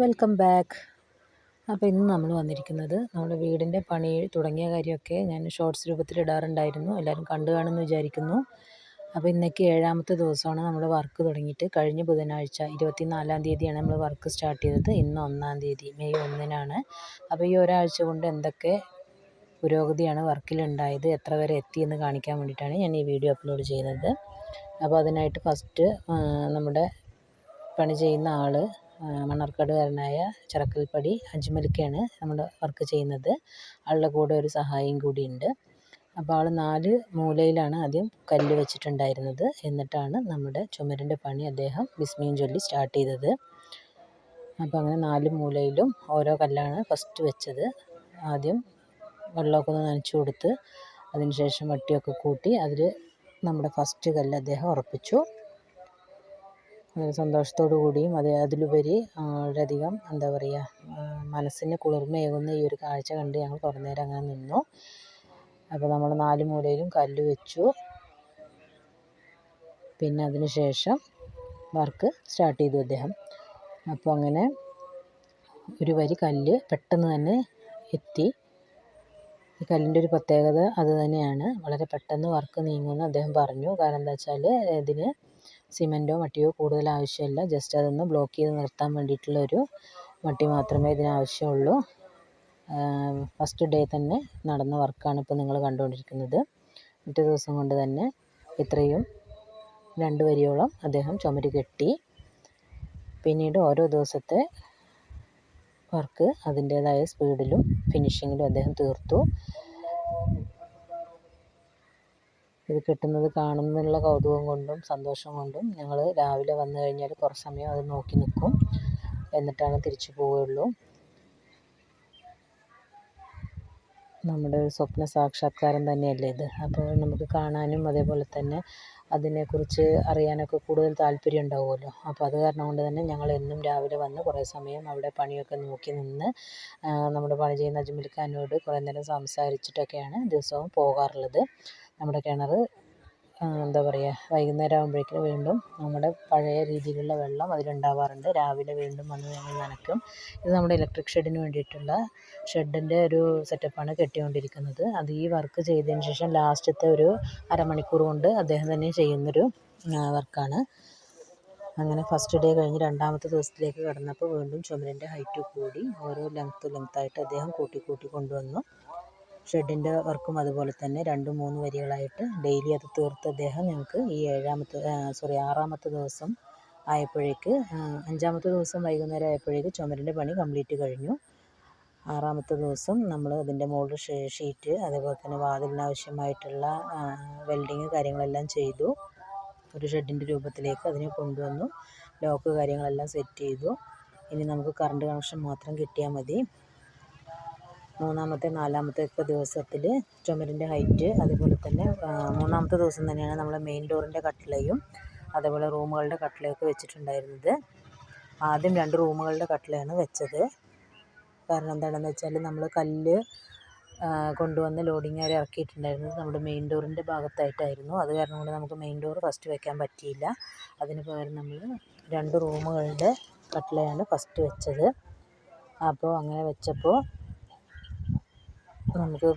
Welcome back. അപ്പോൾ ഇന്ന് നമ്മൾ വന്നിരിക്കുന്നത് നമ്മുടെ വീടിന്റെ പണി തുടങ്ങിയ കാര്യമൊക്കെ ഞാൻ ഷോർട്സ് രൂപത്തിൽ ഇടാറുണ്ടായിരുന്നു. എല്ലാവരും കണ്ടു കാണുമെന്ന് വിചാരിക്കുന്നു. അപ്പോൾ ഇന്നേക്ക് ഏഴാമത്തെ ദിവസമാണ് നമ്മൾ വർക്ക് തുടങ്ങിയിട്ട്. കഴിഞ്ഞ ബുധനാഴ്ച ഇരുപത്തിനാലാം തീയതിയാണ് നമ്മൾ വർക്ക് സ്റ്റാർട്ട് ചെയ്തത്. ഇന്ന് ഒന്നാം തീയതി മെയ് ഒന്നിനാണ്. അപ്പോൾ ഈ ഒരാഴ്ച കൊണ്ട് എന്തൊക്കെ പുരോഗതിയാണ് വർക്കിലുണ്ടായത് എത്ര വരെ എത്തിയെന്ന് കാണിക്കാൻ വേണ്ടിയിട്ടാണ് ഞാൻ ഈ വീഡിയോ അപ്ലോഡ് ചെയ്യുന്നത്. അപ്പോൾ അതിനായിട്ട് ഫസ്റ്റ് നമ്മുടെ പണി ചെയ്യുന്ന ആൾ മണ്ണാർക്കാടുകാരനായ ചിറക്കൽപ്പടി അജ്മലിക്കയാണ് നമ്മൾ വർക്ക് ചെയ്യുന്നത്. ആളുടെ കൂടെ ഒരു സഹായിയും കൂടിയുണ്ട്. അപ്പോൾ ആൾ നാല് മൂലയിലാണ് ആദ്യം കല്ല് വെച്ചിട്ടുണ്ടായിരുന്നത്. എന്നിട്ടാണ് നമ്മുടെ ചുമരിന്റെ പണി അദ്ദേഹം ബിസ്മിയും ചൊല്ലി സ്റ്റാർട്ട് ചെയ്തത്. അപ്പോൾ അങ്ങനെ നാല് മൂലയിലും ഓരോ കല്ലാണ് ഫസ്റ്റ് വെച്ചത്. ആദ്യം വെള്ളമൊക്കെ ഒന്ന് നനച്ചു കൊടുത്ത് അതിന് ശേഷം വട്ടിയൊക്കെ കൂട്ടി അതിൽ നമ്മുടെ ഫസ്റ്റ് കല്ല് അദ്ദേഹം ഉറപ്പിച്ചു. സന്തോഷത്തോടു കൂടിയും അത് അതിലുപരി വളരെയധികം എന്താ പറയുക മനസ്സിന് കുളിർമയേകുന്ന ഈ ഒരു കാഴ്ച കണ്ട് ഞങ്ങൾ കുറേ നേരം അങ്ങനെ നിന്നു. അപ്പോൾ നമ്മൾ നാല് മൂലയിലും കല്ല് വെച്ചു. പിന്നെ അതിന് ശേഷം വർക്ക് സ്റ്റാർട്ട് ചെയ്തു അദ്ദേഹം. അപ്പോൾ അങ്ങനെ ഒരു വരി കല്ല് പെട്ടെന്ന് തന്നെ എത്തി. ഈ കല്ലിന്റെ ഒരു പ്രത്യേകത അത് തന്നെയാണ്. വളരെ പെട്ടെന്ന് വർക്ക് നീങ്ങുമെന്ന് അദ്ദേഹം പറഞ്ഞു. കാരണം എന്താ വെച്ചാൽ ഇതിന് സിമന്റോ മട്ടിയോ കൂടുതൽ ആവശ്യമില്ല. ജസ്റ്റ് അതൊന്ന് ബ്ലോക്ക് ചെയ്ത് നിർത്താൻ വേണ്ടിയിട്ടുള്ളൊരു മട്ടി മാത്രമേ ഇതിന് ആവശ്യമുള്ളൂ ഫസ്റ്റ് ഡേ തന്നെ നടന്ന വർക്കാണ് ഇപ്പോൾ നിങ്ങൾ കണ്ടുകൊണ്ടിരിക്കുന്നത്. മറ്റേ ദിവസം കൊണ്ട് തന്നെ ഇത്രയും രണ്ട് വരിയോളം അദ്ദേഹം ചുമര് കെട്ടി. പിന്നീട് ഓരോ ദിവസത്തെ വർക്ക് അതിന്റേതായ സ്പീഡിലും ഫിനിഷിങ്ങിലും അദ്ദേഹം തീർത്തു. ഇത് കിട്ടുന്നത് കാണുന്നുള്ള കൗതുകം കൊണ്ടും സന്തോഷം കൊണ്ടും ഞങ്ങൾ രാവിലെ വന്നു കഴിഞ്ഞാൽ കുറച്ച് സമയം അത് നോക്കി നിൽക്കും എന്നിട്ടാണ് തിരിച്ചു പോവുകയുള്ളൂ നമ്മുടെ സ്വപ്ന സാക്ഷാത്കാരം തന്നെയല്ലേ ഇത്? അപ്പോൾ നമുക്ക് കാണാനും അതേപോലെ തന്നെ അതിനെക്കുറിച്ച് അറിയാനൊക്കെ കൂടുതൽ താല്പര്യം ഉണ്ടാവുമല്ലോ. അപ്പോൾ അത് കാരണം കൊണ്ട് തന്നെ ഞങ്ങൾ എന്നും രാവിലെ വന്ന് കുറേ സമയം അവിടെ പണിയൊക്കെ നോക്കി നിന്ന് നമ്മുടെ പണി ചെയ്യുന്ന അജ്മൽഖാനോട് കുറേ നേരം സംസാരിച്ചിട്ടൊക്കെയാണ് ദിവസവും പോകാറുള്ളത്. നമ്മുടെ കിണർ എന്താ പറയുക വൈകുന്നേരം ആകുമ്പോഴേക്കും വീണ്ടും നമ്മുടെ പഴയ രീതിയിലുള്ള വെള്ളം അതിലുണ്ടാവാറുണ്ട്. രാവിലെ വീണ്ടും വന്ന് ഞങ്ങൾ നനയ്ക്കും. ഇത് നമ്മുടെ ഇലക്ട്രിക് ഷെഡിന് വേണ്ടിയിട്ടുള്ള ഷെഡിന്റെ ഒരു സെറ്റപ്പാണ് കെട്ടിക്കൊണ്ടിരിക്കുന്നത്. അത് ഈ വർക്ക് ചെയ്തതിന് ശേഷം ലാസ്റ്റത്തെ ഒരു അരമണിക്കൂർ കൊണ്ട് അദ്ദേഹം തന്നെ ചെയ്യുന്നൊരു വർക്കാണ് അങ്ങനെ ഫസ്റ്റ് ഡേ കഴിഞ്ഞ് രണ്ടാമത്തെ ദിവസത്തിലേക്ക് കടന്നപ്പോൾ വീണ്ടും ചുമരിന്റെ ഹൈറ്റ് കൂടി ഓരോ ലെങ്ത്ത് ലെങ്ത്തായിട്ട് അദ്ദേഹം കൂട്ടി കൂട്ടി കൊണ്ടുവന്നു. ഷെഡിന്റെ വർക്കും അതുപോലെ തന്നെ രണ്ട് മൂന്ന് വരികളായിട്ട് ഡെയിലി അത് തീർത്ത് അദ്ദേഹം ഞങ്ങൾക്ക് ഈ ഏഴാമത്തെ സോറി ആറാമത്തെ ദിവസം ആയപ്പോഴേക്ക് അഞ്ചാമത്തെ ദിവസം വൈകുന്നേരം ആയപ്പോഴേക്ക് ചുമരിന്റെ പണി കംപ്ലീറ്റ് കഴിഞ്ഞു. ആറാമത്തെ ദിവസം നമ്മൾ അതിന്റെ മുകളിൽ ഷീറ്റ് അതേപോലെ തന്നെ വാതിലിന് ആവശ്യമായിട്ടുള്ള വെൽഡിങ് കാര്യങ്ങളെല്ലാം ചെയ്തു. ഒരു ഷെഡിന്റെ രൂപത്തിലേക്ക് അതിനെ കൊണ്ടുവന്നു. ലോക്ക് കാര്യങ്ങളെല്ലാം സെറ്റ് ചെയ്തു. ഇനി നമുക്ക് കറണ്ട് കണക്ഷൻ മാത്രം കിട്ടിയാൽ മതി. മൂന്നാമത്തെ നാലാമത്തെ ഒക്കെ ദിവസത്തിൽ ചുമരിന്റെ ഹൈറ്റ് അതുപോലെ തന്നെ മൂന്നാമത്തെ ദിവസം തന്നെയാണ് നമ്മൾ മെയിൻ ഡോറിന്റെ കട്ടിളയും അതേപോലെ റൂമുകളുടെ കട്ടിളയൊക്കെ വെച്ചിട്ടുണ്ടായിരുന്നത്. ആദ്യം രണ്ട് റൂമുകളുടെ കട്ടിളയാണ് വെച്ചത്. കാരണം എന്താണെന്ന് വെച്ചാൽ നമ്മൾ കല്ല് കൊണ്ടുവന്ന് ലോഡിങ്ങുകാർ ഇറക്കിയിട്ടുണ്ടായിരുന്നത് നമ്മുടെ മെയിൻ ഡോറിന്റെ ഭാഗത്തായിട്ടായിരുന്നു. അത് കാരണം കൊണ്ട് നമുക്ക് മെയിൻ ഡോർ ഫസ്റ്റ് വെക്കാൻ പറ്റിയില്ല. അതിന് പകരം നമ്മൾ രണ്ട് റൂമുകളുടെ കട്ടിളയാണ് ഫസ്റ്റ് വെച്ചത്. അപ്പോൾ അങ്ങനെ വെച്ചപ്പോൾ നമുക്ക്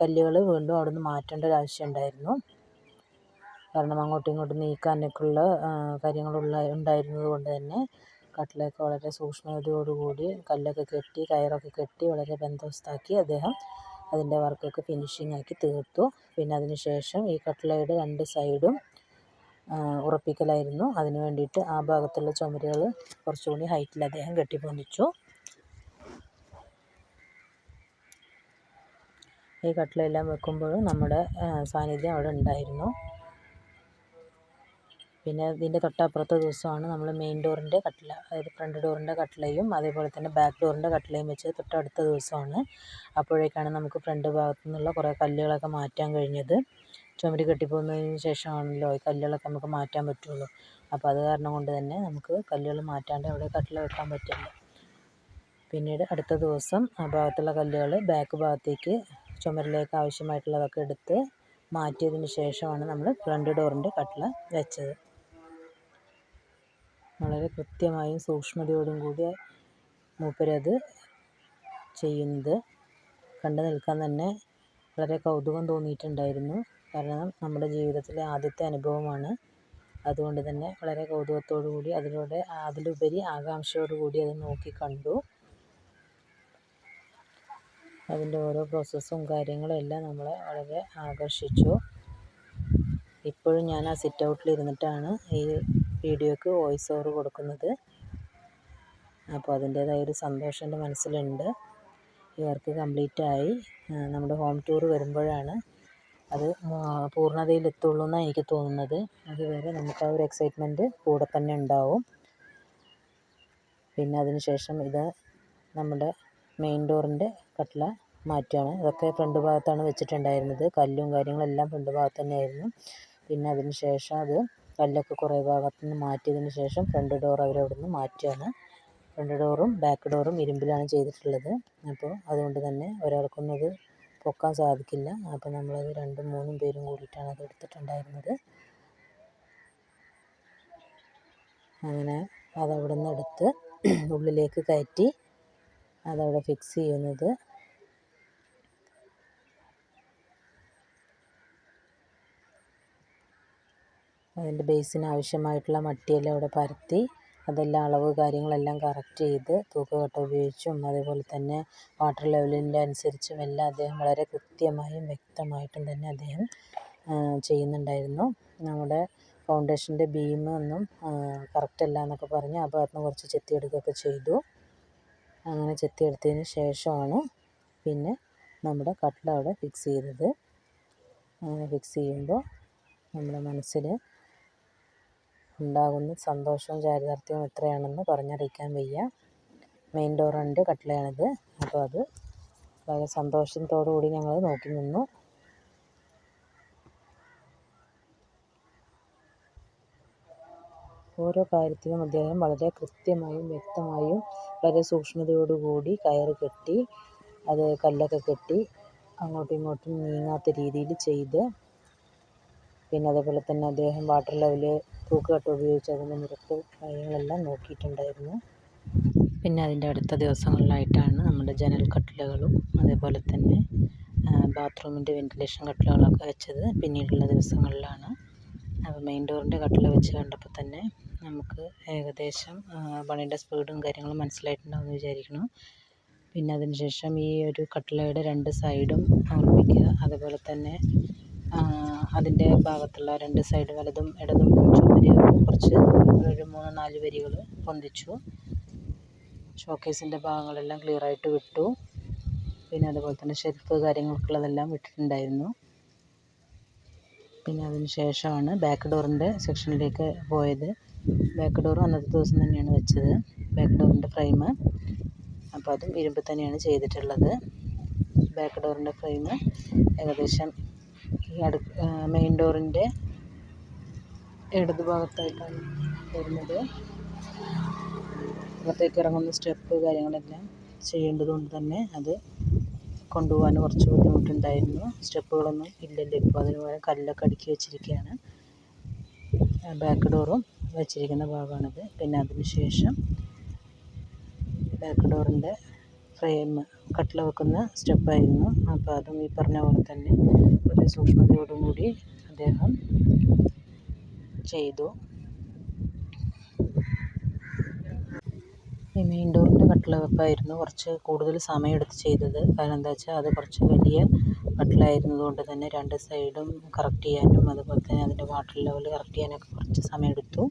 കല്ലുകൾ വീണ്ടും അവിടെ നിന്ന് മാറ്റേണ്ട ഒരു ആവശ്യം ഉണ്ടായിരുന്നു. കാരണം അങ്ങോട്ടും ഇങ്ങോട്ടും നീക്കാനൊക്കെയുള്ള കാര്യങ്ങളുള്ള ഉണ്ടായിരുന്നത് കൊണ്ട് തന്നെ കട്ടിലൊക്കെ വളരെ സൂക്ഷ്മതയോടുകൂടി കല്ലൊക്കെ കെട്ടി കയറൊക്കെ കെട്ടി വളരെ ബന്ധവസ്ഥാക്കി അദ്ദേഹം അതിന്റെ വർക്കൊക്കെ ഫിനിഷിംഗ് ആക്കി തീർത്തു. പിന്നെ അതിന് ശേഷം ഈ കട്ടിലയുടെ രണ്ട് സൈഡും ഉറപ്പിക്കലായിരുന്നു. അതിന് വേണ്ടിയിട്ട് ആ ഭാഗത്തുള്ള ചുമരുകൾ കുറച്ചുകൂടി ഹൈറ്റിൽ അദ്ദേഹം കെട്ടിപ്പൊന്തിച്ചു ഈ കട്ടിലെല്ലാം വെക്കുമ്പോഴും നമ്മുടെ സാന്നിധ്യം അവിടെ ഉണ്ടായിരുന്നു. പിന്നെ ഇതിന്റെ തൊട്ടപ്പുറത്തെ ദിവസമാണ് നമ്മൾ മെയിൻ ഡോറിന്റെ കട്ടില അതായത് ഫ്രണ്ട് ഡോറിന്റെ കട്ടിലയും അതേപോലെ തന്നെ ബാക്ക് ഡോറിന്റെ കട്ടിലയും വെച്ച് തൊട്ടടുത്ത ദിവസമാണ്. അപ്പോഴേക്കാണ് നമുക്ക് ഫ്രണ്ട് ഭാഗത്തു നിന്നുള്ള കുറേ കല്ലുകളൊക്കെ മാറ്റാൻ കഴിഞ്ഞത്. ചുമര് കെട്ടിപ്പോകുന്നതിന് ശേഷമാണല്ലോ ഈ കല്ലുകളൊക്കെ നമുക്ക് മാറ്റാൻ പറ്റുള്ളൂ. അപ്പോൾ അത് കാരണം കൊണ്ട് തന്നെ നമുക്ക് കല്ലുകൾ മാറ്റാണ്ട് അവിടെ കട്ടില വെക്കാൻ പറ്റില്ല. പിന്നീട് അടുത്ത ദിവസം ആ ഭാഗത്തുള്ള കല്ലുകൾ ബാക്ക് ഭാഗത്തേക്ക് ചുമരിലേക്ക് ആവശ്യമായിട്ടുള്ളതൊക്കെ എടുത്ത് മാറ്റിയതിന് ശേഷമാണ് നമ്മൾ ഫ്രണ്ട് ഡോറിന്റെ കട്ടിള വെച്ചത്. വളരെ കൃത്യമായും സൂക്ഷ്മതയോടും കൂടി മൂപ്പരത് ചെയ്യുന്നത് കണ്ടു നിൽക്കാൻ തന്നെ വളരെ കൗതുകം തോന്നിയിട്ടുണ്ടായിരുന്നു. കാരണം നമ്മുടെ ജീവിതത്തിലെ ആദ്യത്തെ അനുഭവമാണ്. അതുകൊണ്ട് തന്നെ വളരെ കൗതുകത്തോടു കൂടി അതിലൂടെ അതിലുപരി ആകാംക്ഷയോടു കൂടി അത് നോക്കി കണ്ടു. അതിന്റെ ഓരോ പ്രോസസ്സും കാര്യങ്ങളും എല്ലാം നമ്മളെ വളരെ ആകർഷിച്ചു. ഇപ്പോഴും ഞാൻ ആ സിറ്റ് ഔട്ടിൽ ഇരുന്നിട്ടാണ് ഈ വീഡിയോക്ക് വോയിസ് ഓവർ കൊടുക്കുന്നത്. അപ്പോൾ അതിന്റേതായ ഒരു സന്തോഷം എന്റെ മനസ്സിലുണ്ട്. ഈ വർക്ക് കംപ്ലീറ്റ് ആയി നമ്മുടെ ഹോം ടൂർ വരുമ്പോഴാണ് അത് പൂർണതയിലെത്തുള്ളൂ എന്നാണ് എനിക്ക് തോന്നുന്നത്. അതുവരെ നമുക്ക് ആ ഒരു എക്സൈറ്റ്മെന്റ് കൂടെ തന്നെ ഉണ്ടാവും. പിന്നെ അതിന് ശേഷം ഇത് നമ്മുടെ മെയിൻ ഡോറിന്റെ കട്ടില മാറ്റുകയാണ് ഇതൊക്കെ ഫ്രണ്ട് ഭാഗത്താണ് വെച്ചിട്ടുണ്ടായിരുന്നത്. കല്ലും കാര്യങ്ങളെല്ലാം ഫ്രണ്ട് ഭാഗത്ത് തന്നെയായിരുന്നു പിന്നെ അതിന് ശേഷം അത് കല്ലൊക്കെ കുറേ ഭാഗത്ത് നിന്ന് മാറ്റിയതിന് ശേഷം ഫ്രണ്ട് ഡോർ അവരവിടെ നിന്ന് മാറ്റുകയാണ് ഫ്രണ്ട് ഡോറും ബാക്ക് ഡോറും ഇരുമ്പിലാണ് ചെയ്തിട്ടുള്ളത്. അപ്പോൾ അതുകൊണ്ട് തന്നെ ഒരാൾക്കൊന്നും അത് പൊക്കാൻ സാധിക്കില്ല. അപ്പോൾ നമ്മളത് രണ്ടും മൂന്നും പേരും കൂടിയിട്ടാണ് അത് എടുത്തിട്ടുണ്ടായിരുന്നത്. അങ്ങനെ അതവിടെ നിന്ന് എടുത്ത് ഉള്ളിലേക്ക് കയറ്റി അതവിടെ ഫിക്സ് ചെയ്യുന്നത്. അതിന്റെ ബേസിന് ആവശ്യമായിട്ടുള്ള മട്ടിയെല്ലാം അവിടെ പരത്തി അതെല്ലാം അളവ് കാര്യങ്ങളെല്ലാം കറക്റ്റ് ചെയ്ത് തൂക്കുകട്ട ഉപയോഗിച്ചും അതേപോലെ തന്നെ വാട്ടർ ലെവലിന്റെ അനുസരിച്ചും എല്ലാം അദ്ദേഹം വളരെ കൃത്യമായും വ്യക്തമായിട്ടും തന്നെ അദ്ദേഹം ചെയ്യുന്നുണ്ടായിരുന്നു. നമ്മുടെ ഫൗണ്ടേഷന്റെ ബീമൊന്നും കറക്റ്റല്ല എന്നൊക്കെ പറഞ്ഞ് ആ ഭാഗത്ത് നിന്ന് കുറച്ച് ചെത്തിയെടുക്കുകയൊക്കെ ചെയ്തു. അങ്ങനെ ചെത്തിയെടുത്തതിന് ശേഷമാണ് പിന്നെ നമ്മുടെ കട്ടിൽ അവിടെ ഫിക്സ് ചെയ്തത്. അങ്ങനെ ഫിക്സ് ചെയ്യുമ്പോൾ നമ്മുടെ മനസ്സിൽ ഉണ്ടാകുന്ന സന്തോഷവും ചാരിതാർത്ഥ്യവും എത്രയാണെന്ന് പറഞ്ഞറിയിക്കാൻ വയ്യ. മെയിൻ ഡോറിന്റെ കട്ടിലയാണിത് അപ്പോൾ അത് വളരെ സന്തോഷത്തോടു കൂടി ഞങ്ങൾ നോക്കി നിന്നു. ഓരോ കാര്യത്തിനും അദ്ദേഹം വളരെ കൃത്യമായും വ്യക്തമായും വളരെ സൂക്ഷ്മതയോടു കൂടി കയറ് കെട്ടി അത് കല്ലൊക്കെ കെട്ടി അങ്ങോട്ടും ഇങ്ങോട്ടും നീങ്ങാത്ത രീതിയിൽ ചെയ്ത് പിന്നെ അതേപോലെ തന്നെ അദ്ദേഹം വാട്ടർ ലെവൽ തൂക്കുകട്ട ഉപയോഗിച്ച് അതിന്റെ നിരപ്പ് കാര്യങ്ങളെല്ലാം നോക്കിയിട്ടുണ്ടായിരുന്നു. പിന്നെ അതിന്റെ അടുത്ത ദിവസങ്ങളിലായിട്ടാണ് നമ്മുടെ ജനൽ കട്ടിലുകളും അതേപോലെ തന്നെ ബാത്റൂമിന്റെ വെന്റിലേഷൻ കട്ടിലുകളൊക്കെ വെച്ചത്. പിന്നീടുള്ള ദിവസങ്ങളിലാണ്. അപ്പോൾ മെയിൻ ഡോറിന്റെ കട്ടില വെച്ച് കണ്ടപ്പോൾ തന്നെ നമുക്ക് ഏകദേശം പണിയുടെ സ്പീഡും കാര്യങ്ങളും മനസ്സിലായിട്ടുണ്ടാവുമെന്ന് വിചാരിക്കുന്നു. പിന്നെ അതിന് ശേഷം ഈ ഒരു കട്ടിലയുടെ രണ്ട് സൈഡും ഓർമ്മിക്കുക അതുപോലെ തന്നെ അതിന്റെ ഭാഗത്തുള്ള രണ്ട് സൈഡ് വലതും ഇടതും ചുമര് കുറച്ച് ഒരു മൂന്ന് നാല് വരികൾ പൊന്തിച്ചു. ഷോക്കേസിന്റെ ഭാഗങ്ങളെല്ലാം ക്ലിയറായിട്ട് വിട്ടു. പിന്നെ അതുപോലെ തന്നെ ഷെൽഫ് കാര്യങ്ങൾക്കുള്ളതെല്ലാം വിട്ടിട്ടുണ്ടായിരുന്നു. പിന്നെ അതിന് ശേഷമാണ് ബാക്ക് ഡോറിന്റെ സെക്ഷനിലേക്ക് പോയത്. ബാക്ക് ഡോർ അന്നത്തെ ദിവസം തന്നെയാണ് വെച്ചത്. ബാക്ക് ഡോറിന്റെ ഫ്രെയിം അപ്പോൾ അതും ഇരുമ്പ് തന്നെയാണ് ചെയ്തിട്ടുള്ളത്. ബാക്ക് ഡോറിന്റെ ഫ്രെയിം ഏകദേശം ഈ അടു മെയിൻ ഡോറിന്റെ ഇടത് ഭാഗത്തായിട്ടാണ് വരുന്നത്. അകത്തേക്ക് ഇറങ്ങുന്ന സ്റ്റെപ്പ് കാര്യങ്ങളെല്ലാം ചെയ്യേണ്ടതുകൊണ്ട് തന്നെ അത് കൊണ്ടുപോകാൻ കുറച്ച് ബുദ്ധിമുട്ടുണ്ടായിരുന്നു. സ്റ്റെപ്പുകളൊന്നും ഇല്ലല്ലോ. ഇപ്പോൾ അതിന് പകരം കല്ലൊക്കെ അടുക്കി വെച്ചിരിക്കുകയാണ്. ബാക്ക് ഡോറും വെച്ചിരിക്കുന്ന ഭാഗമാണിത്. പിന്നെ അതിന് ശേഷം ബാക്ക് ഡോറിന്റെ ഫ്രെയിം കട്ടില വെക്കുന്ന സ്റ്റെപ്പായിരുന്നു അപ്പോൾ അതും ഈ പറഞ്ഞ പോലെ തന്നെ ഒരു സൂക്ഷ്മതയോടും കൂടി അദ്ദേഹം ചെയ്തു. ഈ മെയിൻ ഡോറിന്റെ കട്ടിൽ വെപ്പായിരുന്നു കുറച്ച് കൂടുതൽ സമയമെടുത്ത് ചെയ്തത്. കാരണം എന്താ വെച്ചാൽ അത് കുറച്ച് വലിയ കട്ടിലായിരുന്നത് കൊണ്ട് തന്നെ രണ്ട് സൈഡും കറക്റ്റ് ചെയ്യാനും അതുപോലെ തന്നെ അതിന്റെ വാട്ടർ ലെവൽ കറക്റ്റ് ചെയ്യാനൊക്കെ കുറച്ച് സമയമെടുത്തു.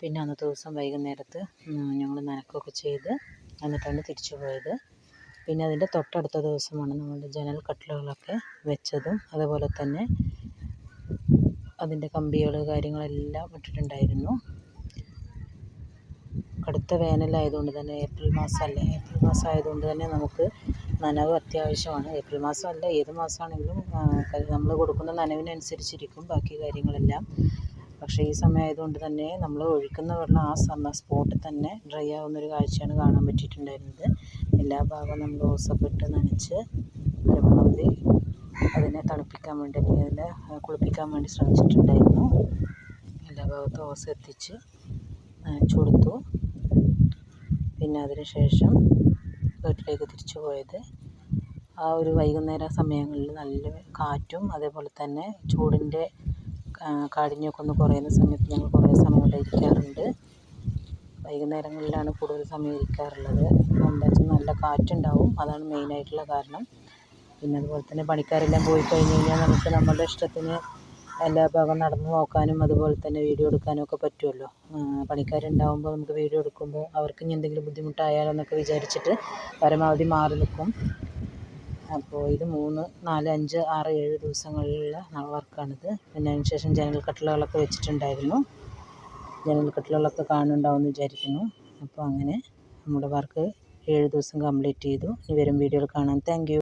പിന്നെ അന്നത്തെ ദിവസം വൈകുന്നേരത്ത് ഞങ്ങൾ നനക്കുകയൊക്കെ ചെയ്ത് എന്നിട്ടാണ് തിരിച്ചു പോയത്. പിന്നെ അതിന്റെ തൊട്ടടുത്ത ദിവസമാണ് നമ്മുടെ ജനൽ കട്ടിലുകളൊക്കെ വെച്ചതും അതുപോലെ തന്നെ അതിന്റെ കമ്പികൾ കാര്യങ്ങളെല്ലാം ഇട്ടിട്ടുണ്ടായിരുന്നു. കടുത്ത വേനലായതുകൊണ്ട് തന്നെ ഏപ്രിൽ മാസമല്ലേ ഏപ്രിൽ മാസമായതുകൊണ്ട് തന്നെ നമുക്ക് നനവ് അത്യാവശ്യമാണ്. ഏപ്രിൽ മാസമല്ല ഏത് മാസമാണെങ്കിലും നമ്മൾ കൊടുക്കുന്ന നനവിനനുസരിച്ചിരിക്കും ബാക്കി കാര്യങ്ങളെല്ലാം. പക്ഷേ ഈ സമയമായത് കൊണ്ട് തന്നെ നമ്മൾ ഒഴിക്കുന്ന വെള്ളം ആ സമ സ്പോട്ടിൽ തന്നെ ഡ്രൈ ആവുന്നൊരു കാഴ്ചയാണ് കാണാൻ പറ്റിയിട്ടുണ്ടായിരുന്നത്. എല്ലാ ഭാഗവും നമ്മൾ ഓസപ്പെട്ട് നനച്ച് പരമാവധി അതിനെ തണുപ്പിക്കാൻ വേണ്ടി അല്ലെങ്കിൽ അതിനെ കുളിപ്പിക്കാൻ വേണ്ടി ശ്രമിച്ചിട്ടുണ്ടായിരുന്നു. എല്ലാ ഭാഗത്തും ഓസ എത്തിച്ച് നനച്ചു കൊടുത്തു. പിന്നെ അതിന് ശേഷം വീട്ടിലേക്ക് തിരിച്ചു പോയത്. ആ ഒരു വൈകുന്നേര സമയങ്ങളിൽ നല്ല കാറ്റും അതേപോലെ തന്നെ ചൂടിന്റെ കാഠിന്യമൊക്കെ ഒന്ന് കുറയുന്ന സമയത്ത് ഞങ്ങൾ കുറേ സമയം അവിടെ ഇരിക്കാറുണ്ട്. വൈകുന്നേരങ്ങളിലാണ് കൂടുതൽ സമയം ഇരിക്കാറുള്ളത്. എന്താ വെച്ചാൽ നല്ല കാറ്റുണ്ടാവും. അതാണ് മെയിനായിട്ടുള്ള കാരണം. പിന്നെ അതുപോലെ തന്നെ പണിക്കാരെല്ലാം പോയി കഴിഞ്ഞ് കഴിഞ്ഞാൽ നമുക്ക് നമ്മളുടെ ഇഷ്ടത്തിന് എല്ലാ ഭാഗവും നടന്ന് നോക്കാനും അതുപോലെ തന്നെ വീഡിയോ എടുക്കാനും ഒക്കെ പറ്റുമല്ലോ. പണിക്കാരുണ്ടാകുമ്പോൾ നമുക്ക് വീഡിയോ എടുക്കുമ്പോൾ അവർക്ക് ഇനി എന്തെങ്കിലും ബുദ്ധിമുട്ടായാലോ എന്നൊക്കെ വിചാരിച്ചിട്ട് പരമാവധി മാറി നിൽക്കും. അപ്പോൾ ഇത് മൂന്ന് നാല് അഞ്ച് ആറ് ഏഴ് ദിവസങ്ങളിലുള്ള വർക്കാണിത്. പിന്നെ അതിന് ശേഷം ജനൽ കട്ടിലുകളൊക്കെ വെച്ചിട്ടുണ്ടായിരുന്നു. ജനൽ കട്ടിലുകളൊക്കെ കാണുന്നുണ്ടാവുമെന്ന് വിചാരിക്കുന്നു. അപ്പോൾ അങ്ങനെ നമ്മുടെ വർക്ക് ഏഴ് ദിവസം കംപ്ലീറ്റ് ചെയ്തു. ഇനി വരും വീഡിയോയിൽ കാണാം. താങ്ക്